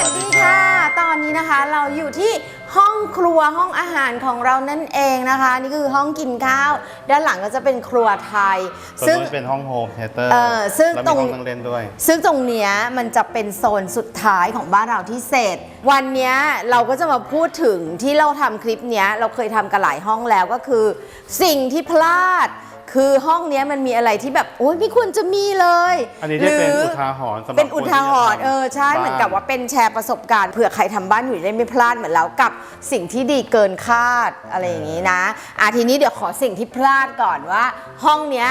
วัสดีค่ะ ตอนนี้นะคะเราอยู่ที่ห้องครัวห้องอาหารของเรานั่นเองนะคะ นี่คือห้องกินข้าว ด้านหลังก็จะเป็นครัวไทยส่วนซึ่งนู้นเป็นห้องโฮมเทเตอร์เออซึ่งแล้วตรมีงห้องนั่งเล่นด้วย ซึ่งตรงเนี้ยมันจะเป็นโซนสุดท้ายของบ้านเราที่เสร็จ วันเนี้ยเราก็จะมาพูดถึงที่เราทำคลิปเนี้ยเราเคยทำกันหลายห้องแล้วก็คือ สิ่งที่พลาด คือห้องเนี้ยมันมีอะไรที่แบบโอ้ยไม่ควรจะมีเลยอันนี้ได้เป็นหรือุทาหรณ์สำหรับเป็นอุทาหรณ์คนที่จะทำเออใช่บ้าน เหมือนกับว่าเป็นแชร์ประสบการณ์เผื่อใครทำบ้านอยู่จะได้ไม่พลาดเหมือนเรากับสิ่งที่ดีเกินคาดอะไรอย่างนี้นะอะทีนี้เดี๋ยวขอสิ่งที่พลาดก่อนว่า ห้องเนี้ย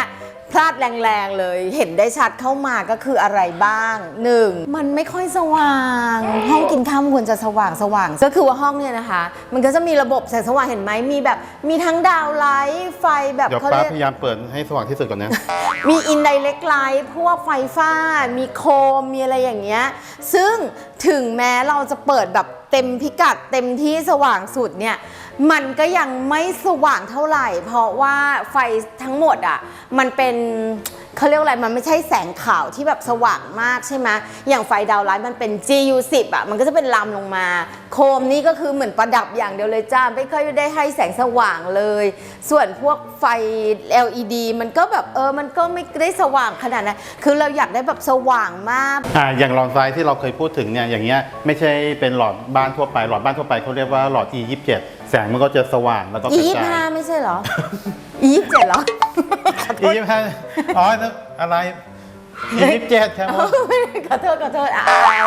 พลาดแรงๆเลย เห็นได้ชัดเข้ามาก็คืออะไรบ้างหนึ่งมันไม่ค่อยสว่างห้องกินข้าวมันควรจะสว่างสว่างก็คือว่าห้องเนี่ยนะคะ มันก็จะมีระบบแสงสว่างเห็นไหมมีแบบ มีทั้งดาวไลท์ไฟแบบเดี๋ยวเขาป้าเรียก พยายามเปิดให้สว่างที่สุดก่อนนะ มีอินไดเล็กไลท์พวกไฟฟ้า มีโคม มีอะไรอย่างเงี้ย ซึ่งถึงแม้เราจะเปิดแบบเต็มพิกัดเต็มที่สว่างสุดเนี่ย มันก็ยังไม่สว่างเท่าไหร่ เพราะว่าไฟทั้งหมดอะมันเป็นเขาเรียกอะไรมันไม่ใช่แสงขาวที่แบบสว่างมากใช่ไหมอย่างไฟดาวไลท์มันเป็น GU10 อะมันก็จะเป็นลำลงมา โคมนี่ก็คือเหมือนประดับอย่างเดียวเลยจ้าไม่ค่อยได้ให้แสงสว่างเลย ส่วนพวกไฟ LED มันก็แบบเออมันก็ไม่ได้สว่างขนาดนั้นคือเราอยากได้แบบสว่างมากอ่าอย่างหลอดไฟที่เราเคยพูดถึงเนี่ยอย่างเงี้ยไม่ใช่เป็นหลอดบ้านทั่วไปหลอดบ้านทั่วไปเขาเรียกว่าหลอด E 2 7 แสงมันก็จะสว่างแล้วก็กอีระยี่จาห้ายไม่ใช่เหรออียี่เจ็ดเหรอ E 2 5อ๋ออะไร E 2 7ครับผมขอโทษขอโทษอ่า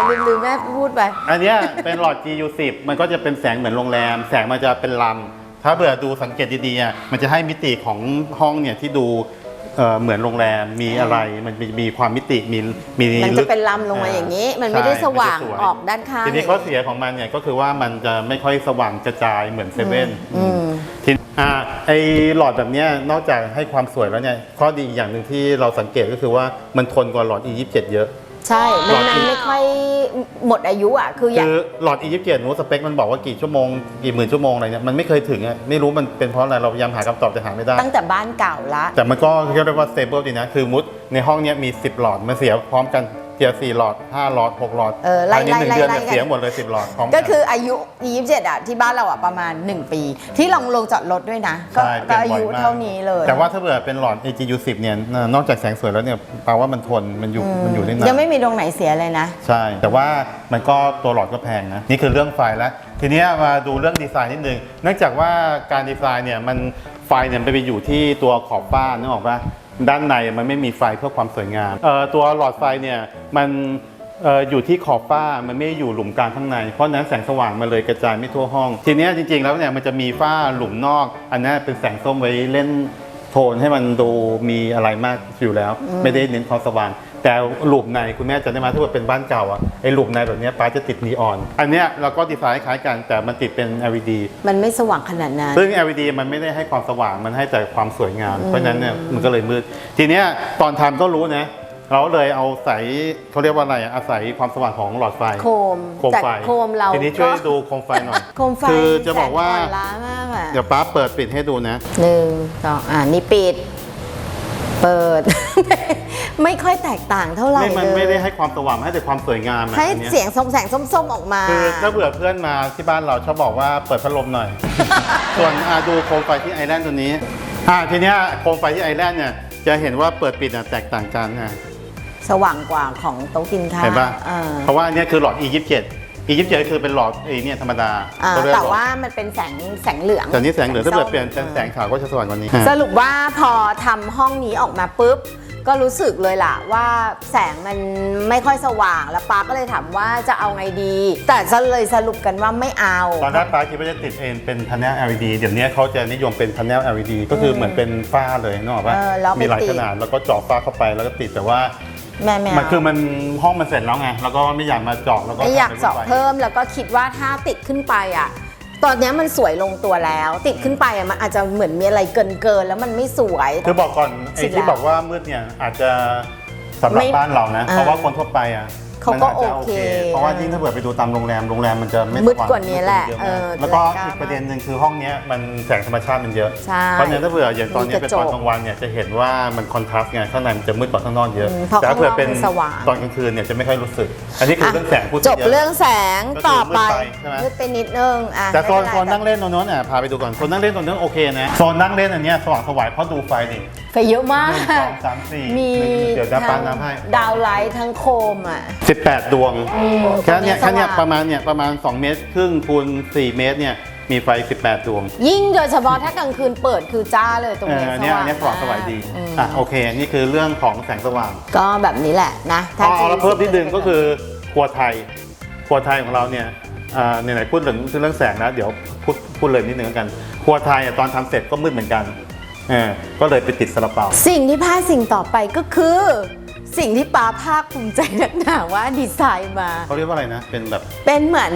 ลืมลืมแม่พูดไป อันเนี้ยเป็นหลอด GU 10 มันก็จะเป็นแสงเหมือนโรงแรม แสงมันจะเป็นลำ ถ้าเบื่อดูสังเกตดีๆอะมันจะให้มิติของห้องเนี่ยที่ดู เอ่อเหมือนโรงแรมมีอะไรมันมีมีความมิติมีมีมันจะเป็นลำลงมาอย่างนี้มันไม่ได้ใช่สว่างมันจะยออกด้านข้างทีนี้ข้อเสียของมันเนี่ยก็คือว่ามันจะไม่ค่อยสว่างกระจายเหมือนเซเว่นอืม ทีอ่าไอหลอดแบบเนี้ยนอกจากให้ความสวยแล้วเนี่ยข้อดีอีกอย่างหนึ่งที่เราสังเกตก็คือว่ามันทนกว่าหลอด E 2 7 เยอะ ใช่หลมัอนดมันไม่ค่อยหมดอายุอะ คืออยากคือหลอด E 2 7นู้สเปคมันบอกว่ากี่ชั่วโมงกี่หมื่นชั่วโมงอะไรเนี่ยมันไม่เคยถึงอะไม่รู้มันเป็นเพราะอะไรเราพยายามหาคำตอบแต่หาไม่ได้ ตั้งแต่บ้านเก่าละ แต่มันก็เรียกว่า stable ดีนะ คือมุดในห้องเนี้ยมี 10 หลอดมันเสียพร้อมกัน เทียสี่หลอด5หลอด6หลอดเออไล่ภายในหนึ่งไล่เดือนไล่เนี่ยไล่ เสียหมดเลย 10หลอดพร้อมน ก็คืออายุ 27 อะ ที่บ้านเราอะ ประมาณ 1 ปี ที่ลองลงจอดรถด้วยนะ ก็ใช่ก็เปลี่อายนบ่ยุมกเท่านี้เลยแต่ว่าถ้าเผื่อเป็นหลอด AGU 10เนี่ยนอกจากแสงสวยแล้วเนี่ยแปลว่ามันทนมันอยู่มันอยู่ได้นานยังไม่มีตรงไหนเสียเลยนะ ใช่ แต่ว่ามันก็ตัวหลอดก็แพงนะ นี่คือเรื่องไฟแล้ว ทีเนี้ยมาดูเรื่องดีไซน์นิดนึงเนื่องจากว่าการดีไซน์เนี่ยมันไฟเนี่ยมันไปอยู่ที่ตัวขอบฟ้านึกออกปะ ด้านในมันไม่มีไฟเพื่อความสวยงามตัวหลอดไฟเนี่ยมันอยู่ที่ขอบฝ้ามันไม่อยู่หลุมกลางข้างใน เพราะฉะนั้นแสงสว่างมันเลยกระจายไม่ทั่วห้อง ทีนี้จริงๆแล้วเนี่ยมันจะมีฝ้าหลุมนอก อันนี้เป็นแสงส้มไว้เล่นโทนให้มันดูมีอะไรมากอยู่แล้ว ไม่ได้เน้นความสว่าง แต่หลุมในคุณแม่จะได้มาถ้าเกิดเป็นบ้านเก่าอะไอ้หลุมในแบบเนี้ยป้าจะติดนีออน อันเนี้ยเราก็ดีไซน์คล้ายกันแต่มันติดเป็น LED มันไม่สว่างขนาดนั้น ซึ่ง LED มันไม่ได้ให้ความสว่างมันให้แต่ความสวยงาม เพราะฉะนั้นเนี่ยมันก็เลยมืด ทีเนี้ยตอนทำก็รู้นะ เราเลยเอาใส่เขาเรียกว่าอะไรอะอาศัยความสว่างของหลอดไฟโคมโคมจากไฟโคมเราทีนี้ช่วยก็ ดูโคมไฟหน่อยโคมไฟคือจะบอกว่า แสงอ่อนล้ามากอะเดี๋ยวป้าเปิดปิดให้ดูนะ หนึ่งสองอ่านี่ปิด เปิด ไม่ค่อยแตกต่างเท่าไหร่ไม่มันเลยไม่ได้ให้ความสว่างมันให้แต่ความสวยงามอะให้อันนี้เสียงส้มแสงส้มๆออกมา คือถ้าเบื่อเพื่อนมาที่บ้านเราชอบบอกว่าเปิดพัดลมหน่อย ส่วนอาดูโคมไฟที่ไอแลนด์ตัวนี้อ่าทีเนี้ยโคมไฟที่ไอแลนด์เนี่ยจะเห็นว่าเปิดปิดอะแตกต่างกันนะสว่างกว่าของโต๊ะกินข้าวเห็นป่ะอ่า เพราะว่าอันเนี้ยคือหลอด E 2 7 E 2 7ก็คือเป็นหลอดไอเนี่ยธรรมดาอ่าเขเรียกแต่หลอด ว่ามันเป็นแสงแสงเหลืองแต่นี่แสงเหลืองถ้าเกิดเปลี่ยนส้เป็นมแสงขาวก็จะสว่างกว่านี้ สรุปว่าพอทำห้องนี้ออกมาปุ๊บ ก็รู้สึกเลยล่ะว่าแสงมันไม่ค่อยสว่างแล้วป้าก็เลยถามว่าจะเอาไงดี แต่ก็เลยสรุปกันว่าไม่เอา ตอนแรกป้าคิดว่าจะติดเองเป็น panel LED เดี๋ยวนี้เขาจะนิยมเป็น panel LED ก็คือเหมือนเป็นฝ้าเลยนึกออกปะเออแล้วไปมีหลายติด ขนาดแล้วก็เจาะฝ้าเข้าไปแล้วก็ติดแต่ว่า แม่แม่มันคือมันห้องมันเสร็จแล้วไง แล้วก็ไม่อยากมาเจาะแล้วก็ไม่อยากทำป็นเจาะวุ่นวเพิ่มแล้วก็คิดว่าถ้าติดขึ้นไปอะ ตอนเนี้ยมันสวยลงตัวแล้ว ติดขึ้นไปอะมันอาจจะเหมือนมีอะไรเกินเกินๆแล้วมันไม่สวย คือบอกก่อนไอ้สิบที่แล้วบอกว่ามืดเนี่ยอาจจะสำหรับไม่บ้านเรานะอ่าเพราะว่าคนทั่วไปอะ เขาก็มันจจะโอเค เพราะว่ายิ่งถ้าเกิดไปดูตามโรงแรมโรงแรมมันจะไม่มืดสว่งกว่านี้แหละเยอเอมากอแล้วก็แรงกล้าอีกประเด็นหนึ่งคือห้องเนี้ยมันแสงธรรมชาติมันเยอะใช่เพราะฉะนั้นถ้าเผื่ออย่างตอนนี้มีกเป็ระนจตอกนกลางวันเนี่ยจะเห็นว่ามันคอนทราสต์ไงข้างในมันจะมืดกว่าข้างนอกเยอะอืมเพราะแต่ถ้าเผื่อเป็นข้างนอกมันสว่างตอนกลางคืนเนี่ยจะไม่ค่อยรู้สึก อันนี้คือเรื่องแสงพูดจบยะเรื่องแสงก็คือต่อไปมืดไปใช่ไหมมืดไปนิดนึงอะแต่โซนไม่โซเป็นไรนั่งเล่นตรงโน้นอะพาไปดูก่อนโซนนั่งเล่นตรงนั้นโอเคนะโซนนั่งเล่นอันเนี้ยสว่างสวายเพราะดูไฟนี่ไฟเยอะมากหนึ่งสองสามสี่มีเดี๋ยวจะปั้นน้ำให้ดาวไลท์ทั้งโคมอะ18 ดวงอืมแค่เนี้ยตรงนี้แค่เนี้ยสว่างประมาณเนี่ยประมาณ 2 เมตรครึ่งคูณ4 เมตรเนี่ยมีไฟ 18 ดวง ยิ่งโดยเฉพาะถ้ากลางคืนเปิดคือจ้าเลยตรงเอนี้อสเนี่ยว่างอันเนี้ยสว่างสวายดีอืมอะโอเค นี่คือเรื่องของแสงสว่าง ก็แบบนี้แหละนะอ๋อจะแล้วเพิ่มนิดนึงก็คือครัวไทยครัวไทยของเราเนี่ยอ่าไหนๆพูดถึงเรื่องแสงนะเดี๋ยวพูดพูดเลยนิดนึงแล้วกัน ครัวไทยอะตอนทำเสร็จก็มืดเหมือนกันเออก็เลยไปติดซาลาเปา สิ่งที่พลาดสิ่งต่อไปก็คือ สิ่งที่ป้าภาคภูมิใจนักหนาว่าดีไซน์มา เขาเรียกว่าอะไรนะ เป็นแบบ เป็นเหมือน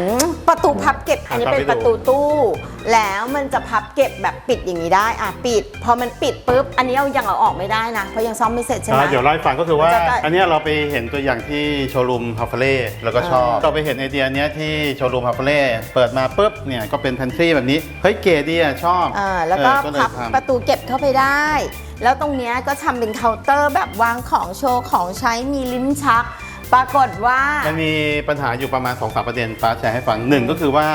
ประตูพับเก็บ อันนี้อะเป็นตามไปดูประตูตู้ แล้วมันจะพับเก็บแบบปิดอย่างนี้ได้อะปิด พอมันปิดปุ๊บ อันนี้เอายังเอาออกไม่ได้นะ เพราะยังซ่อมไม่เสร็จใช่ไหมอ่าเดี๋ยวเล่าให้ฟังก็คือว่ามันจะได้อันเนี้ยเราไปเห็นตัวอย่างที่โชว์รูมฮาเฟเล่แล้วก็ชอบอ่าเราไปเห็นไอเดียเนี้ยที่โชว์รูมฮาเฟเล่เปิดมาปุ๊บเนี่ยก็เป็นแพนทรีแบบนี้เฮ้ยเก๋ดีอะชอบอ่าแล้วก็เออเลยพับทำ ประตูเก็บเข้าไปได้ แล้วตรงเนี้ยก็ทำเป็นเคาน์เตอร์แบบวางของโชว์ของใช้มีลิ้นชัก ปรากฏว่า มันมีปัญหาอยู่ประมาณ2อสประเด็นป้าแชร์ให้ฟังหนึ่งก็คือว่า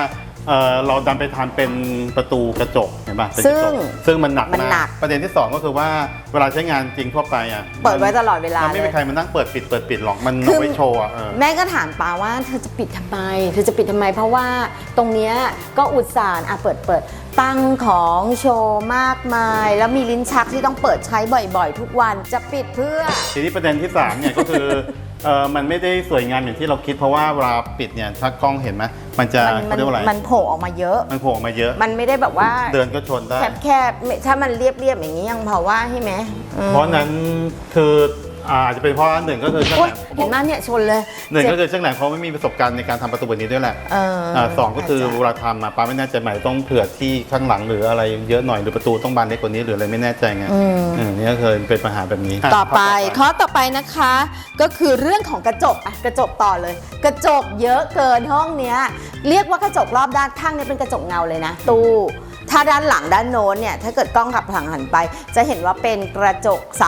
เอ่อเราดันไปทำเป็นประตูกระจกเห็นป่ะเป็นกระจกซึ่งซึ่งมันหนักมันหนัมากกประเด็นที่2ก็คือว่าเวลาใช้งานจริงทั่วไปอะเปิดไว้ตลอดเวลามันไม่เลมีย ใครมานั่งเปิดปิดเปิดปิดหรอกมันคือเอาไว้โชว์อะเออ แม่ก็ถามปาว่าเธอจะปิดทำไม เธอจะปิดทำไม เพราะว่าตรงเนี้ยก็อุตส่าห์อะเปิดเปิดตั้งของโชว์มากมาย แล้วมีลิ้นชักที่ต้องเปิดใช้บ่อยๆ ทุกวันจะปิดเพื่อ ทีนี้ประเด็นที่3เนี่ยก็คือ เออมันไม่ได้สวยงามอย่างที่เราคิดเพราะว่าเวลาปิดเนี่ยถ้ากล้องเห็นไหมมันจะมันเขาเรียกว่าอะไรมันโผล่ออกมาเยอะ มันโผล่ออกมาเยอะ มันไม่ได้แบบว่าเดินก็ชนได้แคบๆไม่ถ้ามันเรียบๆอย่างนี้ยังพอว่าใช่ไหมอืมเพราะฉะนั้นคือ อาอาจจะเป็นเพราะหนึ่งก็คือช่างโอ๊แหยลมเห็นไหมเนี่ยชนเลยหนึ่งก็เจ็บคือช่างแหลมเขาไม่มีประสบการณ์ในการทำประตูแบบนี้ด้วยแหละเออออ่าสองก็คืออาจจะเวลาทำมาป้าไม่แน่ใจหมายต้องเผื่อที่ข้างหลังหรืออะไรเยอะหน่อยหรือประตูต้องบานเล็กกว่านี้หรืออะไรไม่แน่ใจไงอืมอืมนี่ก็เคยเป็นปัญหาแบบนี้ต่อไปะข้อต่อไปนะคะ ก็คือเรื่องของกระจกอะกระจกต่อเลย กระจกเยอะเกินห้องเนี้ย เรียกว่ากระจกรอบด้านข้างเนี้เป็นกระจกเงาเลยนะ ตู้ ถ้าด้านหลังด้านโน้นเนี่ยถ้าเกิดกล้องขับหลังหันไป จะเห็นว่าเป็นกระจกใส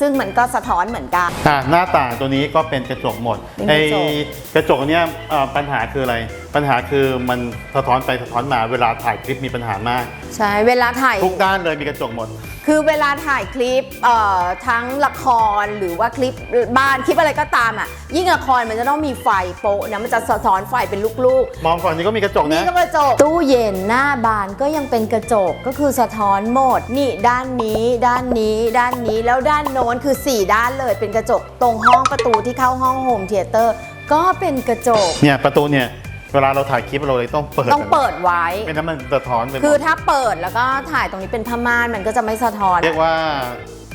ซึ่งมันก็สะท้อนเหมือนกัน อะหน้าต่างตัวนี้ก็เป็นกระจกหมดเป็นไอ้กระจก กระจกเนี้ยเอ่อปัญหาคืออะไร ปัญหาคือมันสะท้อนไปสะท้อนมาเวลาถ่ายคลิปมีปัญหามาก ใช่เวลาถ่าย ทุกด้านเลยมีกระจกหมด คือเวลาถ่ายคลิปเอ่อทั้งละครหรือว่าคลิปบ้านคลิปอะไรก็ตามอะ ยิ่งละครมันจะต้องมีไฟโป๊ะนะมันจะสะท้อนไฟเป็นลูกๆมองฝั่งนี้ก็มีกระจกนี่นะก็กระจกตู้เย็นหน้าบานก็ยังเป็นกระจกก็คือสะท้อนหมดนี่ด้านนี้ ด้านนี้ด้านนี้แล้วด้านโน้นคือ 4 ด้านเลยเป็นกระจกตรงห้องประตูที่เข้าห้องโฮมเทเตอร์ก็เป็นกระจก เนี่ยประตูเนี่ย เวลาเราถ่ายคลิปเราเลยต้องเปิดต้องเปิดไว้ ไม่นั้นมันสะท้อนไปหมดคือถ้าเปิดแล้วก็ถ่ายตรงนี้เป็นผ้าม่านมันก็จะไม่สะท้อน เรียกว่า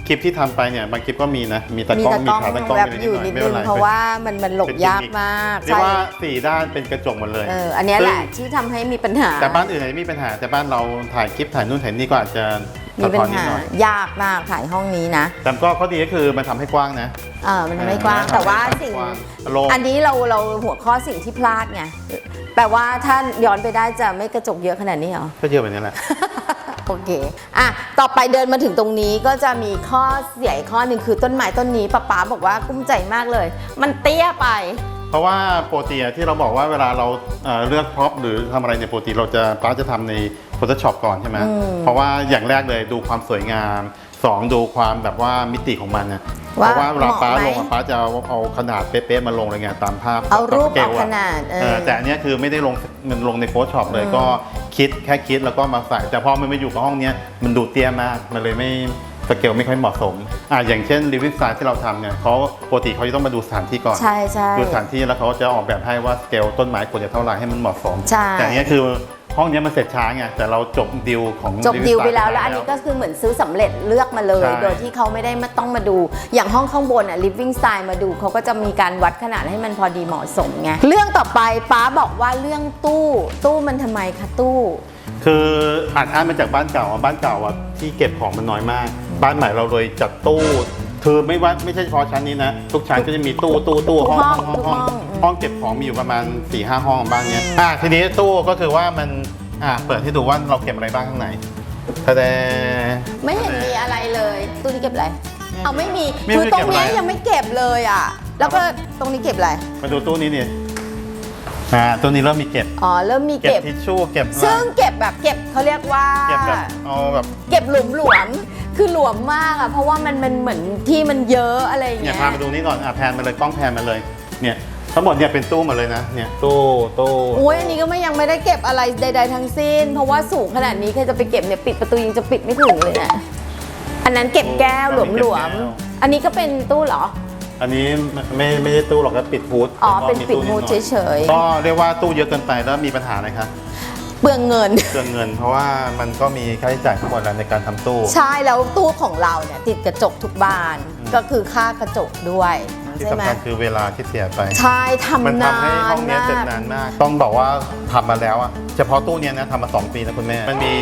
คลิปที่ทำไปเนี่ยบางคลิปก็มีนะ มีตะมีกล้องตะมีกล้องขาตะกล้องแบบมีอยู่นินิดดหน่นึอยงไม่เป็นไรเพราะว่ามันมันหลบเป็นยากกิมมิคมากเรียกใช่ว่าสี่ด้านเป็นกระจกหมดเลยเอออันเนี้ยแหละซึ่งที่ทำให้มีปัญหา แต่บ้านอื่นอาจจะไม่มีปัญหาแต่บ้านเราถ่ายคลิปถ่ายนู่นถ่ายนี่ก็อาจจะ มีสะปัท้อญนนิดหาหน่อยยากมากถ่ายห้องนี้นะ แต่ก็ข้อดีก็คือมันทำให้กว้างนะเออมันไม่กว้างเออแต่ว่าทำให้สิ่งกว้างโล่งอันนี้เราเราหัวข้อสิ่งที่พลาดไงแปลว่าถ้าย้อนไปได้จะไม่กระจกเยอะขนาดนี้เหรอก็เยอะแบบนี้แหละโอเค อะ ต่อไปเดินมาถึงตรงนี้ก็จะมีข้อเสียอีกข้อหนึ่งคือต้นไม้ต้นนี้ป้าป๋าบอกว่ากุ้มใจมากเลย มันเตี้ยไป เพราะว่าปกติอะที่เราบอกว่าเวลาเราเอ่อเลือกพร็อพหรือทำอะไรในยปกติเราจะป้าจะทำใน Photoshop ก่อนใช่ไหมอืมเพราะว่าอย่างแรกเลยดูความสวยงามสองดูความแบบว่ามิติของมันนะเพว่าราะว่าเวลาป้าเหลมาะงไหมอะป้าจะเอาเอาขนาดเป๊ะๆมาลงอะไรเงี้ยตามภาพเอารูปตมสกลเอาขนาดเออเออแต่อันเนี้ยคือไม่ได้ลงมันลงใน Photoshop เลยอืมก็คิดแค่คิดแล้วก็มาใส่ แต่พอมันมาอยู่กับห้องเนี้ยมันดูเตี้ยมากมันเลยไม่สเกลไม่ค่อยเหมาะสมอ่าอย่างเช่นรีวิวสไตล์ที่เราทำเนี่ยเขาปกติเขาจะต้องมาดูสถานที่ก่อนใช่ใช่ดูสถานที่แล้วเขาจะออกแบบให้ว่าสเกลต้นไม้ควรจะเท่าไหร่ให้มันเหมาะสมใช่แต่อันเนี้ยคือ ห้องเนี้ยมันเสร็จช้าไงแต่เราจบดีลของ จบ Living ดีลไป Style แล้ว แล้วอันนี้ก็คือเหมือนซื้อสำเร็จเลือกมาเลย ใช่ โดยที่เขาไม่ได้มาต้องมาดู อย่างห้องข้างบนอะ living style มาดูเขาก็จะมีการวัดขนาดให้มันพอดีเหมาะสมไง เรื่องต่อไปป้าบอกว่าเรื่องตู้ ตู้มันทำไมคะตู้ คืออัดอั้นมาจากบ้านเก่าอะบ้านเก่าอะที่เก็บของมันน้อยมาก บ้านใหม่เราเลยจัดตู้ คือไม่ว่าไม่ใช่เฉพาะชั้นนี้นะ ทุกชั้นก็จะมีตู้ตู้ตู้ห้องห้องห้องห้องห้องเก็บของมีอยู่ประมาณ4ี่ห้าห้องบ้างเนี้ยอะทีนี้ตู้ก็คือว่ามันอะเปิดให้ดูว่าเราเก็บอะไรบ้างข้างในแสดง ไม่เห็นมีอะไรเลยตู้นี้เก็บอะไร เอาไม่มีไม่คือไม่ตรเก็งบอะไรเนี้ยยังไม่เก็บเลยอะ แล้วก็ตรงนี้เก็บอะไร มาดูตู้นี้นี่อ่าตัวนี้เริ่มมีเก็บ อ๋อเริ่มมีเก็บเก็บทิชชู่เก็บซึ่งเก็บแบบเก็บเขาเรียกว่า เก็บแบบเอาแบบ เก็บหลุมหลวมๆ คือหลวมมากอะเพราะว่ามันมันเหมือนที่มันเยอะอะไรอย่างเนี่ยเงี้ยพามาดูนี่ก่อนอะแพนมาเลยกล้องแพนมาเลยเนี่ยทั้งหมดเนี่ยเป็นตู้หมดเลยนะเนี่ยตู้ตู้อุ้ยอันนี้ก็ไม่ยังไม่ได้เก็บอะไรใด ๆ ทั้งสิ้น เพราะว่าสูงขนาดนี้ใครจะไปเก็บเนี่ยปิดประตูยังจะปิดไม่ถึงเลยนะอันนั้นเก็บแก้วหลวมๆอันนี้ก็เป็นตู้เหรอ อันนี้ไม่ไม่ใช่ตู้หรอกก็ปิดฮูดอ๋อแล้วก็เป็นมีปิดตู้มูดนิหน่อยเฉยก็เรียกว่าตู้เยอะเกินไปแล้วมีปัญหาอะไรคะๆ เปลืองเงินเกินเงิน เพราะว่ามันก็มีค่าใช้จ่ายทั้งหมดแล้วในการทำตู้ ใช่แล้วตู้ของเราเนี่ยติดกระจกทุกบานอืม ก็คือค่ากระจกด้วยที่ใช่ไหมสำคัญคือเวลาที่เสียไป ใช่ทำมันนาทำให้ห้องนเนี้ยมาเสร็จกนานมาก ต้องบอกว่าทำมาแล้วอะเฉพาะตู้เนี้ยนะทำมา 2 ปีนะคุณแม่ มันมี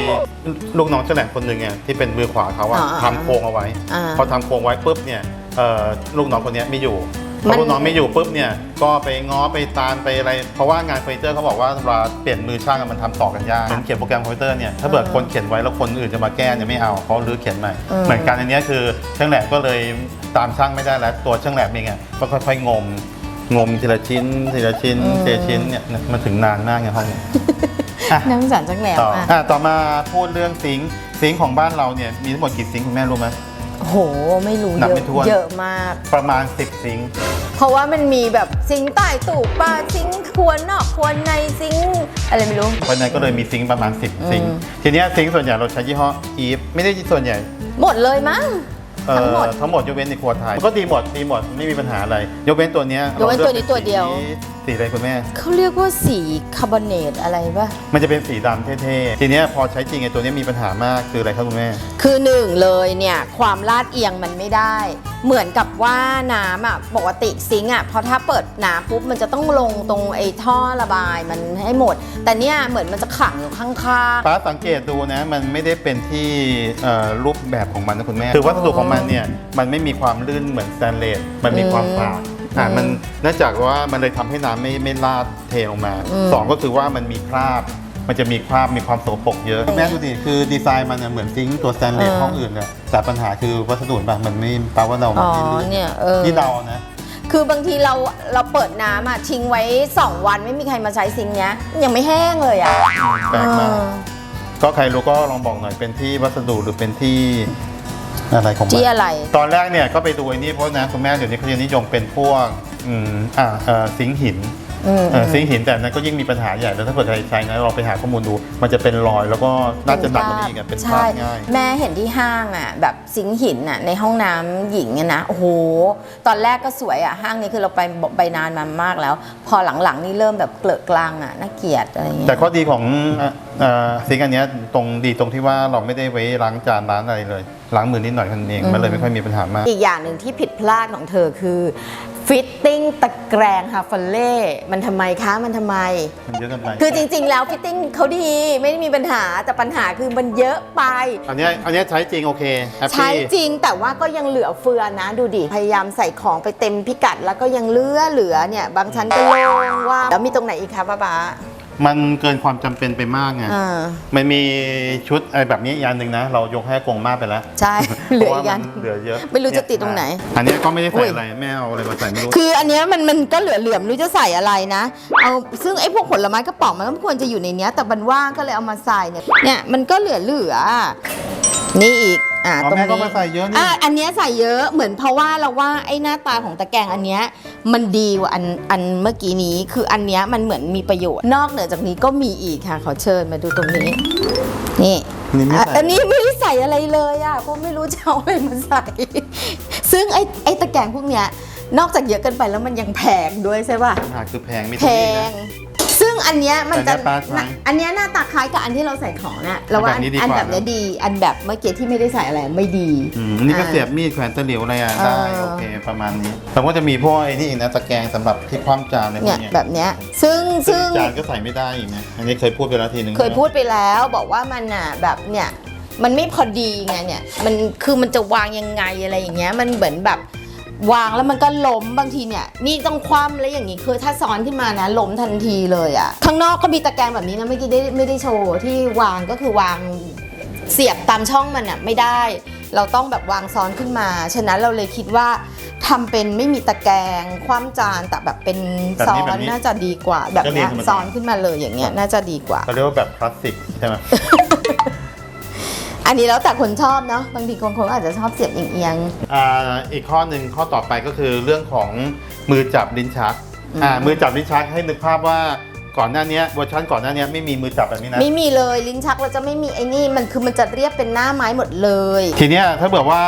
ลูกน้องเจ้าแหลมคนหนึ่งเนี่ยที่เป็นมือขวาเขาอะอ่าทำโครงเอาไว้ อ่า พอทำโครงไว้ปุ๊บเนี่ยเอ่อลูกน้องคนเนี้ยไม่อยู่ พมัอนลูกน้องไม่อยู่ปุ๊บเนี่ยก็ไปง้อไปตานไปอะไร เพราะว่างานเฟอร์นิเจอร์เขาบอกว่าเวลาเปลี่ยนมือช่างอะมันทำต่อกันยากเหมือนเขียนโปรแกรมคอมพิวเตอร์เนี่ยถ้าเกิดคนเขียนไว้แล้วคนอื่นจะมาแก้เนี่ยไม่เอาเขารื้อเขียนใหม่อืมเหมือนกันอันเนี้ยคือช่างแหลมก็เลยตามช่างไม่ได้แล้วตัวช่างแหลมเองอะก็ค่อยๆงมงมทีละชิ้นทีละชิ้นทีละชิ้นเนี่ยมันถึงนานมากไงห้องเนี่ยอะน้ำสารจังแหลมต่ออะอะต่อมาพูดเรื่องซิงค์ซิงค์ของบ้านเราเนี่ยมีทั้งหมดกี่ซิงค์คุณแม่รู้ไหม โอ้โหไม่รู้นับเยไม่อะถ้วนเยอะมาก ประมาณ 10 ซิงค์ เพราะว่ามันมีแบบซิงค์ใต้ตู้ปลาซิงค์ครัวนอกครัวในซิงค์อะไรไม่รู้ เพราะฉะนั้นก็เลยมีซิงค์ประมาณ 10 ซิงค์อืมทีเนี้ยซิงค์ส่วนใหญ่เราใช้ยี่ห้ออีฟไม่ได้ส่วนใหญ่ หมดเลยมั้ง เอ่อทั้งหมด ทั้งหมดยกเว้นในครัวไทยก็ดีหมดดีหมดไม่มีปัญหาอะไร ยกเว้นตัวเนี้ยยกเว้นตัวนี้ตัวเดียว สีสีอะไรคุณแม่ เขาเรียกว่าสีคาร์บอเนตอะไรปะมันจะเป็นสีดำเท่ๆ ทีเนี้ยพอใช้จริงไอ้ตัวเนี้ยมีปัญหามากคืออะไรครับคุณแม่ คือหนึ่งเลยเนี่ย ความลาดเอียงมันไม่ได้ เหมือนกับว่าน้ำอะปกติซิงค์อะพอถ้าเปิดน้ำปุ๊บมันจะต้องลงตรงไอ้ท่อระบายมันให้หมด แต่เนี่ยเหมือนมันจะขังอยู่ข้างป้าสังเกตดูนะ มันไม่ได้เป็นที่เอ่อรูปแบบของมันนะคุณแม่ คือวัสดุของมันเนี่ย มันไม่มีความลื่นเหมือนสแตนเลส มันมีความฝาดอ่ามันเนื่องจากว่ามันเลยทำให้น้ำไม่ไม่ลาดเทลงมาสองก็คือว่ามันมีคราบ มันจะมีคราบมีความโสโปรกเยอะแม่ดูดิคือดีไซน์มันน่ะเหมือนซิงค์ตัวสแตนเลสห้องอื่นเลยแต่ปัญหาคือวัสดุแบบมันไม่แปลว่าเราๆมัอ๋นอไม่ลื่นเนี่ยเออ นี่เดานะ คือบางทีเราเราเปิดน้ำอะทิ้งไว้ 2 วันไม่มีใครมาใช้ซิงค์เนี้ย ยังไม่แห้งเลยอะแปลกมาก เออก็ใครรู้ก็ลองบอกหน่อยเป็นที่วัสดุหรือเป็นที่อะไรของมัน ที่อะไร ตอนแรกเนี่ยก็ไปดูไอ้นี่เพราะนะคุณแม่เดี๋ยวนี้เขาจะนิยมเป็นพวกอืมอ่าเอ่อซิงค์หิน อืมเอ่อซิงค์หินแต่นั้นก็ยิ่งมีปัญหาใหญ่แล้วถ้าเกิดใครใช้นะเราไปหาข้อมูลดู มันจะเป็นรอยแล้วก็น่าจะหนักกว่านี้อีกอะเป็นภาใช่พง่าย แม่เห็นที่ห้างอะแบบซิงค์หินอะในห้องน้ำหญิงอะนะโอ้โห ตอนแรกก็สวยอะห้างนี้คือเราไปไปนานมามากแล้ว พอหลังๆนี่เริ่มแบบเกลอะกลางอะน่าเกลียดอะไรเงี้ย แต่ข้อดีของเอ่อเอ่อ ซิงค์อันเนี้ยตรงดีตรงที่ว่าเราไม่ได้ไว้ล้างจานล้างอะไรเลย ล้างมือนิดหน่อยแค่นั้นเองมันเลยไม่ค่อยมีปัญหามาก อีกอย่างหนึ่งที่ผิดพลาดของเธอคือฟิตติ้งตะแกรงฮาฟเล่มันทำไมคะมันทำไม มันเยอะเกันไป คือจริง ๆ แล้วฟิตติ้งเขาดีไม่ได้มีปัญหาแต่ปัญหาคือมันเยอะไป อันเนี้ยอันเนี้ยใช้จริงโอเคแฮปใช้ปี้จริงแต่ว่าก็ยังเหลือเฟือนะดูดิพยายามใส่ของไปเต็มพิกัด แล้วก็ยังเหลือเหลือเนี่ยบางชั้นก็โล่งว่างแล้วมีตรงไหนอีกคะป้าป๊า มันเกินความจำเป็นไปมากไงอ่า มันมีชุดอะไรแบบนี้อีกอันหนึ่งนะ เรายกให้กงมากไปแล้วใช่ เหลืออีกอันพราะว่ามัเหลือเยอะไม่รู้จะติดตรงไหน อันเนี้ยก็ไม่ได้อุ้ใส่ยอะไรแม่เอาอะไรมาใส่ไม่รู้ คืออันเนี้ยมันมันก็เหลือเหลือๆไม่รู้จะใส่อะไรนะ เอาซึ่งไอ้พวกผลไม้กระป๋องมันก็ควรจะอยู่ในเนี้ย แต่มันว่างก็เลยเอามาใส่เนี่ย เนี่ยมันก็เหลือเหลือๆนี่อีก อ่าอ๋อตรงแม่ก็นี้มาใส่เยอะนี่ อะอันเนี้ยใส่เยอะเหมือนเพราะว่าเราว่าไอ้หน้าตาของตะแกรงอันเนี้ยมันดีกว่าอันอันเมื่อกี้นี้คืออันเนี้ยมันเหมือนมีประโยชน์ นอกเหนือจากนี้ก็มีอีกค่ะขอเชิญมาดูตรงนี้ นี่ นี่ไม่อะใส่อันนี้ไม่ได้ใส่อะไรเลยอะเพราะไม่รู้จะเอาอะไรมาใส่ ซึ่งไอ้ไอ้ตะแกรงพวกเนี้ยนอกจากเยอะเกินไปแล้วมันยังแพงด้วยใช่ป่ะ ปัญหาคือแพงมีแพตัวนี้นะง ซึ่งอันเนี้ยมันจะ แต่เนี่ยปลาใช้อันเนี้ยหน้าตาคล้ายกับอันที่เราใส่ของน่ะเราว่าแบบนี้ดีกว่า อันแบบเนี้ยดี อันแบบเมื่อกี้ที่ไม่ได้ใส่อะไรไม่ดี อืมนี่ก็เสียบมีดแขวนตะหลิวอะไรอะได้เออ โอเคประมาณนี้แต่ว่าจะมีพวกไอ้นี่อีกนะตะแกรงสำหรับที่คว่ำจานอะไรพวเนี่ยกเนี้ยแบบเนี้ย ซึ่งซึ่ซึ่งงจานก็ใส่ไม่ได้อีกนะอันนี้เคยพูดไปแล้วทีนึงเคยพูดไปแล้วบอกว่ามันอะแบบเนี่ยมันไม่พอดีไงเนี่ยมันคือมันจะวางยังไงอะไรอย่างเงี้ยมันเหมือนแบบ วางแล้วมันก็ล้มบางทีเนี่ย นี่ต้องคว่ำแล้วอย่างนี้คือถ้าซ้อนขึ้นมานะล้มทันทีเลยอะข้างนอกก็มีตะแกรงแบบนี้นะเมื่อกี้ได้ไม่ได้โชว์ที่วางก็คือวางเสียบตามช่องมันอะไม่ได้ เราต้องแบบวางซ้อนขึ้นมา ฉะนั้นเราเลยคิดว่าทำเป็นไม่มีตะแกรงคว่ำจานแต่แบบเป็นแบบซ้อนี้นแบบนี้น่าจะดีกว่าแบบเนี้ยก็เรียงธรรมดาซ้อนขึ้นมาเลยอย่างเงี้ยน่าจะดีกว่าเขาเรียกว่าแบบคลาสสิกใช่ไหม อันนี้แล้วแต่คนชอบเนาะบางทีคนคนก็อาจจะชอบเสียบเอียงอ่าอีกข้อหนึ่งข้อต่อไปก็คือเรื่องของมือจับลิ้นชักอืมอ่ามือจับลิ้นชักให้นึกภาพว่าก่อนหน้านี้เวอร์ชันก่อนหน้านี้ไม่มีมือจับแบบนี้ๆนะ ไม่มีเลยลิ้นชักเราจะไม่มีไอ้นี่มันคือมันจะเรียบเป็นหน้าไม้หมดเลย ทีเนี้ยถ้าเกิดว่า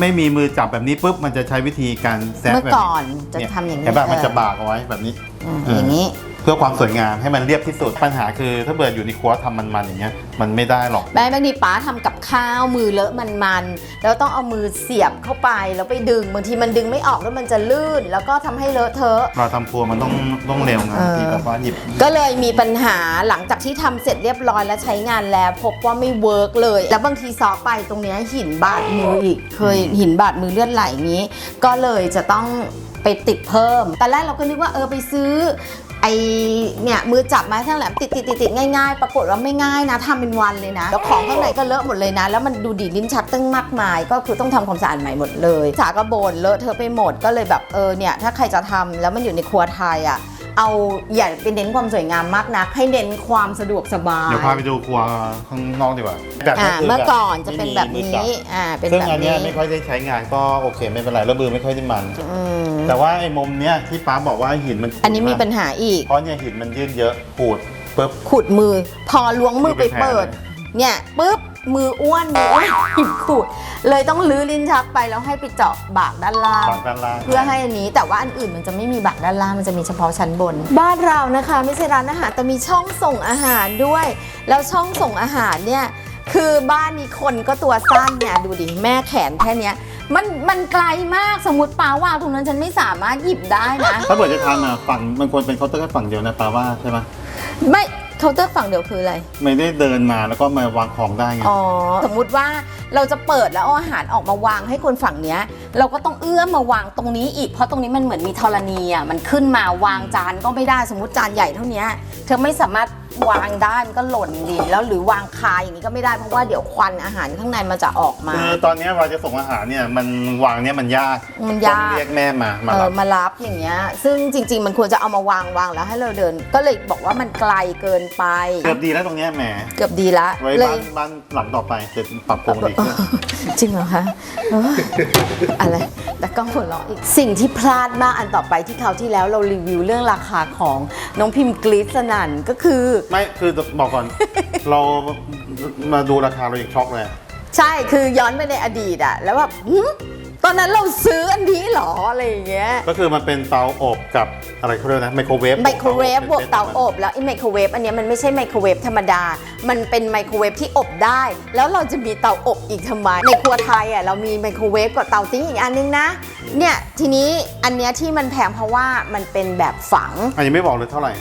ไม่มีมือจับแบบนี้ปุ๊บมันจะใช้วิธีการแซะเมื่อแบบก่อนจะเยทำอย่างนี้เห็นป่ะมันจะเออบากเอาไว้แบบนี้อืมเอออย่างนี้เพื่อความสวยงามให้มันเรียบที่สุด ปัญหาคือถ้าเบิดอยู่ในครัวทำมันๆอย่างเงี้ยมันไม่ได้หรอก แม่บางทีป๋าทำกับข้าวมือเลอะมันๆแล้วต้องเอามือเสียบเข้าไปแล้วไปดึงบางทีมันดึงไม่ออกแล้วมันจะลื่น แล้วก็ทำให้เลอะเทอะ เราทำครัวมันต้องต้องเร็วไงเออทีแบบว่าหยิบ ก็เลยมีปัญหาหลังจากที่ทำเสร็จเรียบร้อยแล้วใช้งานแล้ว พบว่าไม่เวิร์กเลย แล้วบางทีซอกไปตรงเนี้ยหินบาดมืออีก เคยหินบาดมือเลือดไหลอย่างนี้ ก็เลยจะต้องไปติดเพิ่ม ตอนแรกเราก็นึกว่าเออไปซื้อ ไอเนี่ยมือจับไม้ทั้งแหลมติดติดติดติดง่ายๆ ปรากฏว่าไม่ง่ายนะทำเป็นวันเลยนะ แล้วของข้างในก็เลอะหมดเลยนะ แล้วมันดูดีดลิ้นชักตั้งมากมาย ก็คือต้องทำความสะอาดใหม่หมดเลย สากระโบนเลอะเธอะไปหมดก็เลยแบบเออเนี่ยถ้าใครจะทำแล้วมันอยู่ในครัวไทยอะเอาอย่าไปเน้นความสวยงามมากนัก ให้เน้นความสะดวกสบาย เดี๋ยวพาไปดูครัวข้างนอกดีกว่าแบบอ่าคืเมื่อแบบก่อนจะเป็นแบบไม่มีนี้มือจัอ่าเป็นซึ่งแบบอันเนี้นี้ยไม่ค่อยได้ใช้งานก็โอเคไม่เป็นไรแล้วมือไม่ค่อยได้มันอืม แต่ว่าไอ้มุมเนี้ยที่ป้าบอกว่าหินมันอันนี้มีปัญหาอีก เพราะเนี่ยหินมันยื่นเยอะขูดปุ๊บขุดมือ พอล้วงมือไปเปิด เนี่ยปุ๊บมืออ้วนมืออ้วนหินขูด เลยต้องลื้อลิ้นชักไปแล้วให้ไปเจาะบากด้านล่างฝั่งด้านล่าง เพื่อให้อันนี้แต่ว่าอันอื่นมันจะไม่มีบักด้านล่างมันจะมีเฉพาะชั้นบน บ้านเรานะคะ ไม่ใช่ร้านอาหารแต่มีช่องส่งอาหารด้วย แล้วช่องส่งอาหารเนี่ยคือบ้านนี้คนก็ตัวสั้นเนี่ยดูดิแม่แขนแค่เนี้ย มันมันไกลมากสมมติปาวางตรงนั้นฉันไม่สามารถหยิบได้นะ ถ้าเกิดจะทำอะฝั่งมันควรเป็นเคาน์เตอร์แค่ฝั่งเดียวนะป้าว่าใช่ไหมไม่เคาน์เตอร์ฝั่งเดียวคืออะไร ไม่ได้เดินมาแล้วก็มาวางของได้ไง อ๋อ สมมุติว่าเราจะเปิดแล้วเอาอาหารออกมาวางให้คนฝั่งเนี้ย เราก็ต้องเอื้อมมาวางตรงนี้อีก เพราะตรงนี้มันเหมือนมีธรณีอะ มันขึ้นมาวางจานก็ไม่ได้ สมมติจานใหญ่เท่าเนี้ยเธอไม่สามารถ วางได้มันก็หล่นดิแล้วหรือวางคาอย่างนี้ก็ไม่ได้เพราะว่าเดี๋ยวควันอาหารข้างในมันจะออกมา คือตอนเนี้ยเราจะส่งอาหารเนี่ยมันวางเนี่ยมันยากมันยาก ต้องเรียกแม่มามาเอรัอบมารับอย่างเงี้ย ซึ่งจริง ๆ มันควรจะเอามาวางวางแล้วให้เราเดิน ก็เลยบอกว่ามันไกลเกินไป เกือบดีแล้วตรงเนี้ยแหมเกือบดีละไว้เลบ้าย นบ้านหลังต่อไปจะปรับปรุงดีขึ้น จริงเหรอคะเอออะไร แต่ก็หัวเราะอีก สิ่งที่พลาดมากอันต่อไปที่คราวที่แล้วเรารีวิวเรื่องราคาของน้องพิมพ์กรีซสนั่นก็คือไม่คือบอกก่อน เรามาดูราคาเราอีกช็อกเลย ใช่คือย้อนไปในอดีตอะแล้วแบบหึตอนนั้นเราซื้ออันนี้เหรอ อะไรอย่างเงี้ย ก็คือมันเป็นเตาอบกับอะไรเขาเรียกนะไมโครเวฟไมโครเวฟบวกเตาอบ แล้วไอ้ไมโครเวฟอันเนี้ยมันไม่ใช่ไมโครเวฟธรรมดา มันเป็นไมโครเวฟที่อบได้ แล้วเราจะมีเตาอบอีกทำไม ในครัวไทยอะเรามีไมโครเวฟกับเตาติ้งอีกอันนึงนะ เนี่ยทีนี้อันเนี้ยที่มันแพงเพราะว่ามันเป็นแบบฝัง อันนี้ไม่บอกเลยเท่าไหร่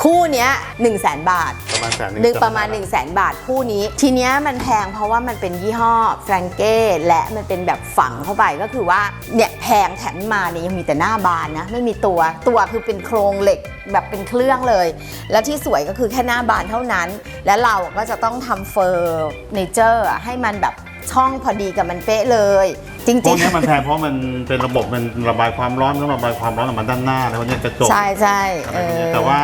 คู่เนี้ย1 0 0 0 0แบาท ประมาณแสนหนึ่งหนึ่งประมาณ 1 0 0 0 0แบาทคู่นี้ ทีเนี้ยมันแพงเพราะว่ามันเป็นยี่ห้อแฟรงเก้และมันเป็นแบบฝังเข้าไปก็คือว่าเนี่ยแพงแถมมาเนี่ยยังมีแต่หน้าบานนะ ไม่มีตัวตัวคือเป็นโครงเหล็กแบบเป็นเครื่องเลย แล้วที่สวยก็คือแค่หน้าบานเท่านั้น แล้วเราก็จะต้องทำเฟอร์เนเจอร์ให้มันแบบช่องพอดีกับมันเป๊ะเลยจพริวกงเนี้ยมันแพงเพราะมันเป็นระบบมันระบายความร้อนต้องระบายความร้อนออกมาด้านหน้าแล้วเนี่ยกระจๆกใช่ใช่อะไรเออย่างเงี้ยอแต่ว่า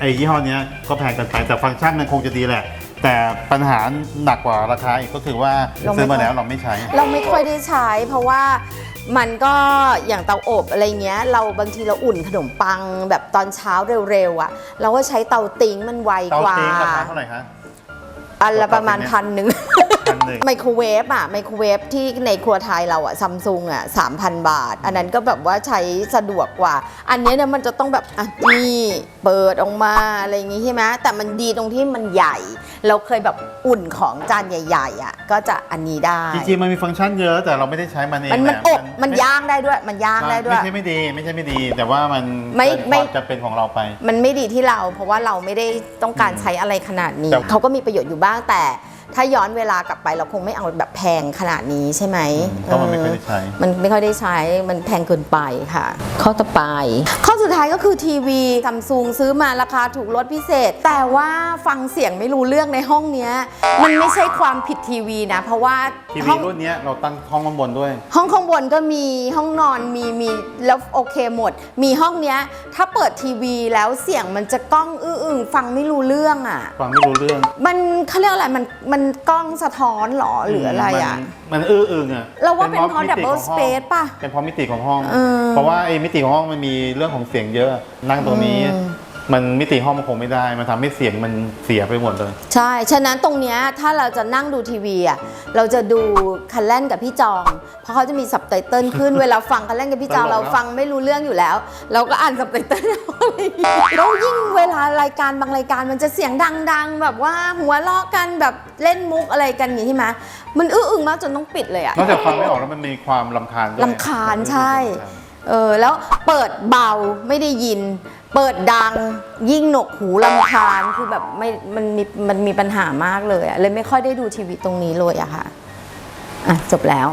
ไอ้ยี่ห้อเนี้ยก็แพงเกินไปแต่ฟังก์ชันมันคงจะดีแหละ แต่ปัญหาหนักกว่าราคาอีกก็คือว่าซื้อมาแล้วเราไม่ใช้ เราไม่ค่อยได้ใช้ เพราะว่ามันก็อย่างเตาอบอะไรเงี้ย เราบางทีเราอุ่นขนมปังแบบตอนเช้าเร็วๆอะ่ะ เราก็ใช้เตาติ้งมันไวเตากว่าติ้งราคาเท่าไหร่คะ อันละประมาณเตาติ้พันงหนึ่งพัน หนึ่งไมโครเวฟอะไมโครเวฟที่ในครัวไทยเราอะซัมซุงอะสามพันบาท อันนั้นก็แบบว่าใช้สะดวกกว่า อันเนี้ยเนี่ยมันจะต้องแบบอะนี่เปิดออกมาอะไรอย่างงี้ใช่ไหมแต่มันดีตรงที่มันใหญ่ เราเคยแบบอุ่นของจานใหญ่ๆอะก็จะอันนี้ได้ จริงๆมันมีฟังก์ชันเยอะแต่เราไม่ได้ใช้มันเองมันมันแหละอบมันย่างได้ด้วย มันย่างได้ด้วยไม่ใช่ไม่ดีไม่ใช่ไม่ดี แต่ว่ามันไม่เกินไม่ความจำเป็นของเราไป มันไม่ดีที่เรา เพราะว่าเราไม่ได้ต้องการใช้อะไรขนาดนี้แต่เขาก็มีประโยชน์อยู่บ้างแต่ ถ้าย้อนเวลากลับไปเราคงไม่เอาแบบแพงขนาดนี้ใช่ไหมเพราะมันไม่ค่อยได้ใช้ มันไม่ค่อยได้ใช้ มันแพงเกินไปค่ะ ข้อต่อไป ข้อสุดท้ายก็คือทีวีซัมซุงซื้อมาราคาถูกลดพิเศษ แต่ว่าฟังเสียงไม่รู้เรื่องในห้องเนี้ย มันไม่ใช่ความผิดทีวีนะ เพราะว่าทีห้วีองรุ่นเนี้ยเราตั้งห้องข้างบนด้วย ห้องข้างบนก็มีห้องนอนมีมีแล้วโอเคหมด มีห้องเนี้ยถ้าเปิดทีวีแล้วเสียงมันจะก้องอื้ออึงฟังไม่รู้เรื่องอะ ฟังไม่รู้เรื่อง มันเขาเรียกอะไรมันมันกล้องสะท้อนเหรอหรืออะไรอะมันมันอื้ออึงอะเราว่าเป็นเพราะมิติ double ของห้อง space ป่ะ เป็นเพราะมิติของห้องเออเพราะว่าไอ้มิติของห้องมันมีเรื่องของเสียงเยอะนั่งตรงนี้อื มมันมิติห้องมันคงไม่ได้ มันทำให้เสียงมันเสียไปหมดเลย ใช่ ฉะนั้นตรงเนี้ยถ้าเราจะนั่งดูทีวีอะ เราจะดูคันเล่นกับพี่จอง เพราะเขาจะมีสับไตเติลขึ้น เวลาฟังคันเล่นกับพี่จองตลกนะเราฟังไม่รู้เรื่องอยู่แล้ว เราก็อ่านสับไตเติลอะไรอย่างเงี้ยแล้วยิ่งเวลารายการบางรายการมันจะเสียงดัง ๆ แบบว่าหัวเราะกันแบบเล่นมุกอะไรกันอย่างนี้ใช่ไหมมันอื้ออึงมากจนต้องปิดเลยอะนอกจากฟังไม่ออกแล้วมันมีความลำคาญด้วยลำคาญใช่ เออแล้วเปิดเบาไม่ได้ยิน เปิดดังยิ่งหนกหูลำคาญคือแบบไม่มันมีมันมีปัญหามากเลยอะเลยไม่ค่อยได้ดูทีวีตรงนี้เลยอะค่ะอะจบแล้ว